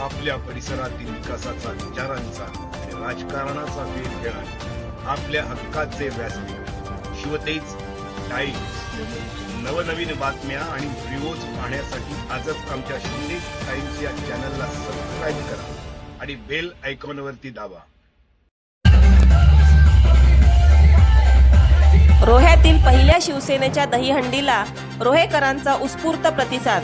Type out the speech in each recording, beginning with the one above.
आपल्या परिसरातील विकासाचा विचारांचा राजकारणाचा वेध घेणार आपल्या हक्काचे व्यासपीठ. शिवतेज टाइम्स. नवनवीन बातम्या आणि व्हिडिओज पाहण्यासाठी आजच आमच्या शिंदे टाइम्स या चॅनलला सबस्क्राईब करा आणि बेल आयकॉनवरती दाबा. रोह्यातील पहिल्या शिवसेनेच्या दहीहंडीला रोहेकरांचा उत्स्फूर्त प्रतिसाद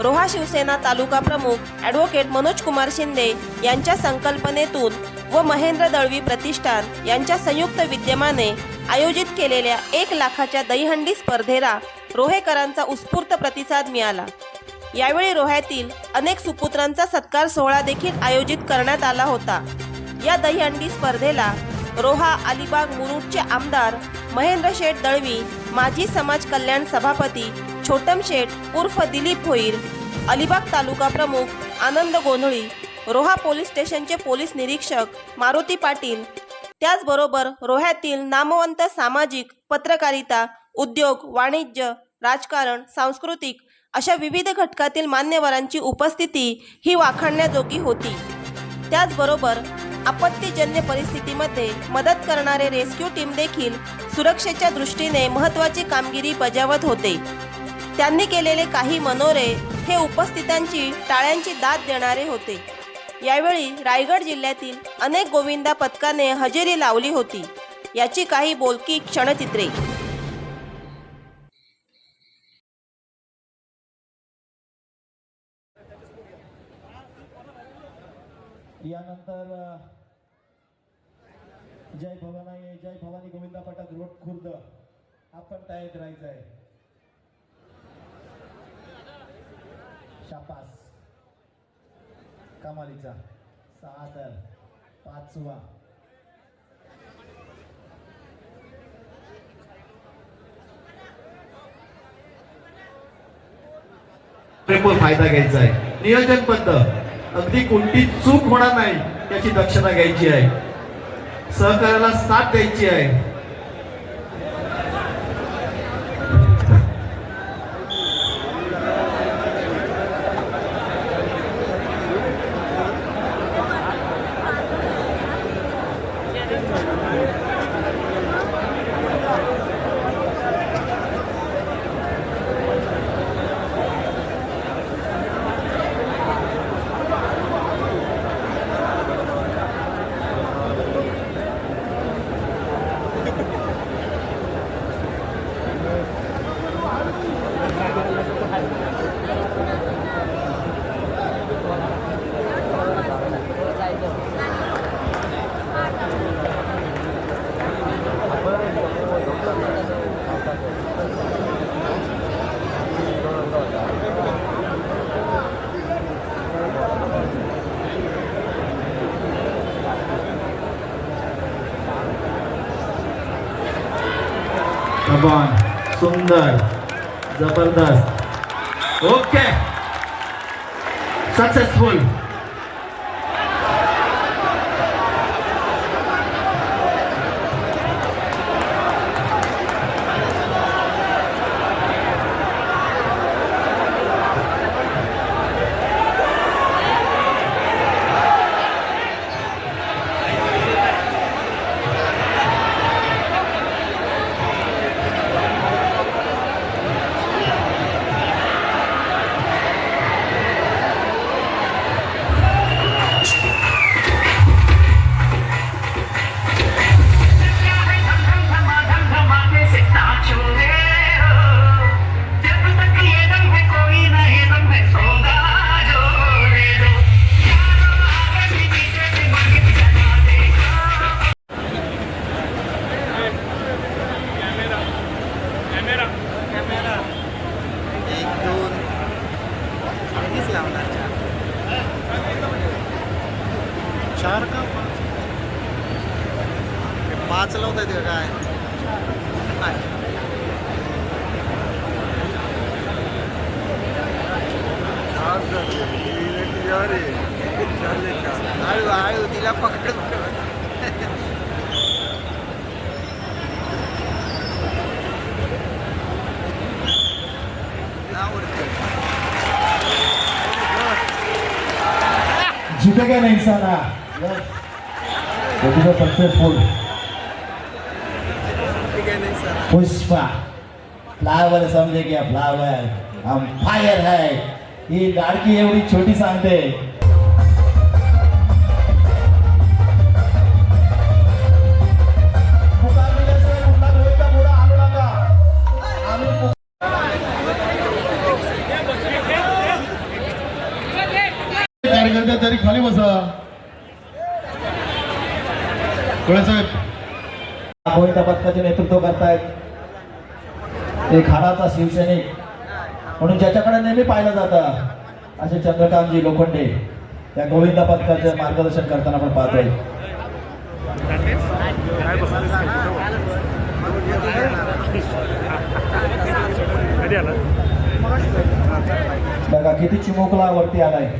रोहा शिवसेना तालुका प्रमुख ॲडव्होकेट मनोज कुमार शिंदे यांच्या संकल्पनेतून व महेंद्र दळवी प्रतिष्ठान यांच्या संयुक्त विद्यमाने आयोजित केलेल्या एक लाखाच्या दहीहंडी स्पर्धेला रोहेकरांचा उत्स्फूर्त प्रतिसाद मिळाला. यावेळी रोह्यातील अनेक सुपुत्रांचा सत्कार सोहळा देखील आयोजित करण्यात आला होता. या दहीहंडी स्पर्धेला रोहा अलिबाग मुरुडचे आमदार महेंद्र शेठ दळवी माजी समाज कल्याण सभापती छोटम शेठ उर्फ दिलीप भोईर अलिबाग तालुका प्रमुख आनंद गोंधळी. रोहा पोलीस स्टेशनचे पोलीस निरीक्षक मारुती पाटील. त्याचबरोबर रोह्यातील नामवंत सामाजिक पत्रकारिता उद्योग वाणिज्य राजकारण सांस्कृतिक अशा विविध घटकातील मान्यवरांची उपस्थिती ही वाखाणण्याजोगी होती. त्याचबरोबर आपत्तीजन्य परिस्थितीमध्ये मदत करणारे रेस्क्यू टीम देखील सुरक्षेच्या दृष्टीने महत्त्वाची कामगिरी बजावत होते. त्यांनी केलेले काही मनोरे हे उपस्थितांची टाळ्यांची दाद देणारे होते. यावेळी रायगड जिल्ह्यातील अनेक गोविंदा पथकाने हजेरी लावली होती. याची काही बोलकी क्षणचित्रे. यानंतर जय भवानी जय भवानी गोविंदा पटक रोड खुर्द. आपण तयार करायचं आहे. शापास कमालीचा. सहा तर. पाचवा. फायदा घ्यायचा आहे. नियोजन बंद अगदी कोणती चूक होणार नाही याची दक्षता घ्यायची आहे. सहकार्याला साथ द्यायची आहे. कमान सुंदर जबरदस्त ओके सक्सेसफुल चार का पाच? लावत आहेत का काय? हळू हळू तिला पकड वरती. झुकेगा नहीं साला. देखो सक्सेसफुल पुष्पा फ्लावर समजे क्या फ्लावर हम फायर है ही लाडकी एवढी छोटी सांगते कार्यकर्ते तरी खाली बसा. कोळे साहेब. पथकाचे नेतृत्व करतायत. एक हाडाचा शिवसैनिक म्हणून ज्याच्याकडे नेहमी पाहिलं जातं असे चंद्रकांतजी लोखंडे त्या गोविंदा पथकाचे मार्गदर्शन करताना आपण पाहतोय. बघा किती चिमुकला वरती आलाय.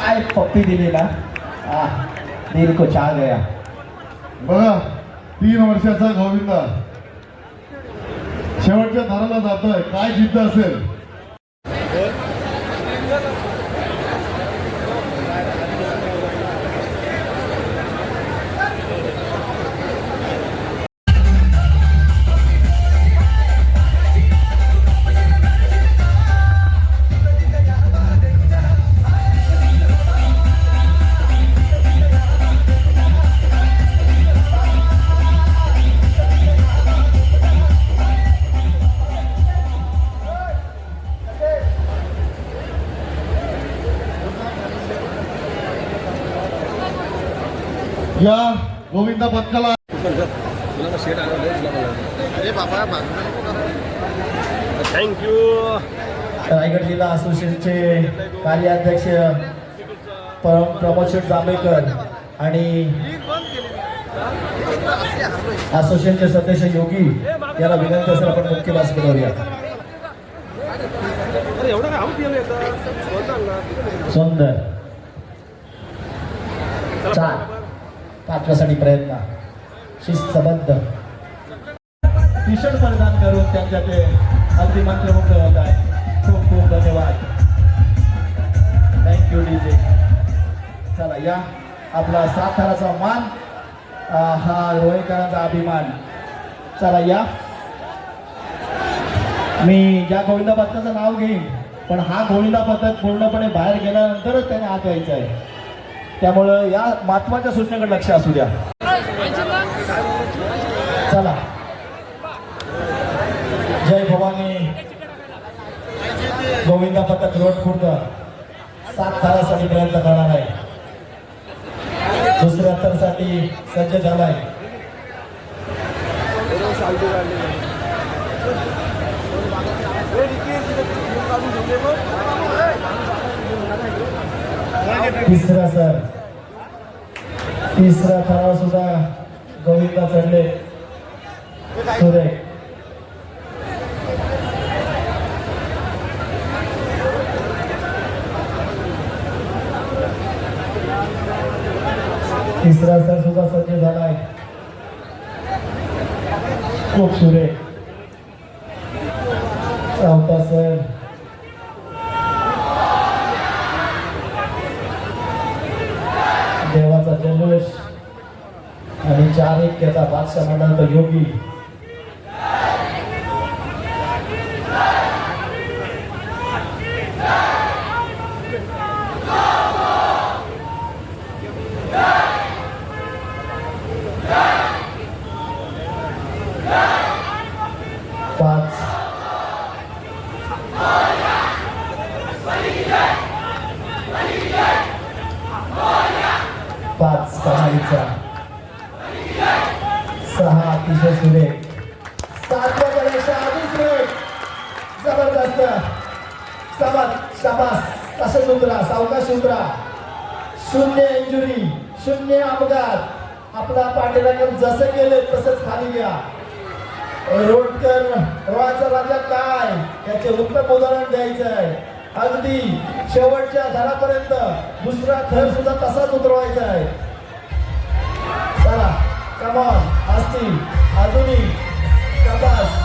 काय पप्पी दिली ना? आ दिल को चा गया. बघा तीन वर्षाचा गोविंदा. शेवटच्या दाराला जातोय. काय जिद्द असेल? या गोविंदा पथकाला रायगड जिल्हा असोसिएशनचे कार्याध्यक्ष पर- प्रमोद शेठ जांभेकर आणि असोसिएशनचे सदस्य योगी याला विनंती असेल आपण मुख्य भाषण करूया सुंदर. चार. पाचव्यासाठी प्रयत्न. शिस्तबद्ध. भीषण प्रदान करून त्यांच्या ते अगदी मंत्रमुग्ध होत आहे. खूप खूप धन्यवाद. थँक्यू डीजे चला या आपला साताराचा मान हा रोहेकरांचा अभिमान. चला या. मी ज्या गोविंदा पथकाचं नाव घेईन पण हा गोविंदा पथक पूर्णपणे बाहेर गेल्यानंतरच त्याने आत यायचं आहे. त्यामुळं या महत्त्वाच्या सूचनेकडे लक्ष असू द्या. चला. जय भवानी. गोविंदा पथक रोड खुर्द. सात थारासाठी प्रयत्न करणार आहे. दुसऱ्या थरसाठी सज्ज झालाय. तिसरा सर. तिसरा थरावर सुद्धा गोविंदा चढले. सुरे तिसरा सर सुद्धा सज्ज झालाय. खूप सुरे चौथा सर. जल्लोष आणि चार एक त्याचा बादशाह म्हणाल योगी पाच पाच कमालीचा. सहा अतिशय सुरेख. सातव्या गणेशा अजून सुरेख जबरदस्त. शाबास शाबास. तसंच उतरा सावकाश उतरा शून्य इंजुरी शून्य अपघात. आपला पांडेराकर जसं गेले तसंच खाली घ्या. रोडकर रोळाचा राजा काय? याचे उत्तम उदाहरण द्यायचं आहे अगदी शेवटच्या झाडापर्यंत दुसरा थर सुद्धा तसाच उतरवायचा आहे. चला कमाल असतील आधुनिक कपास.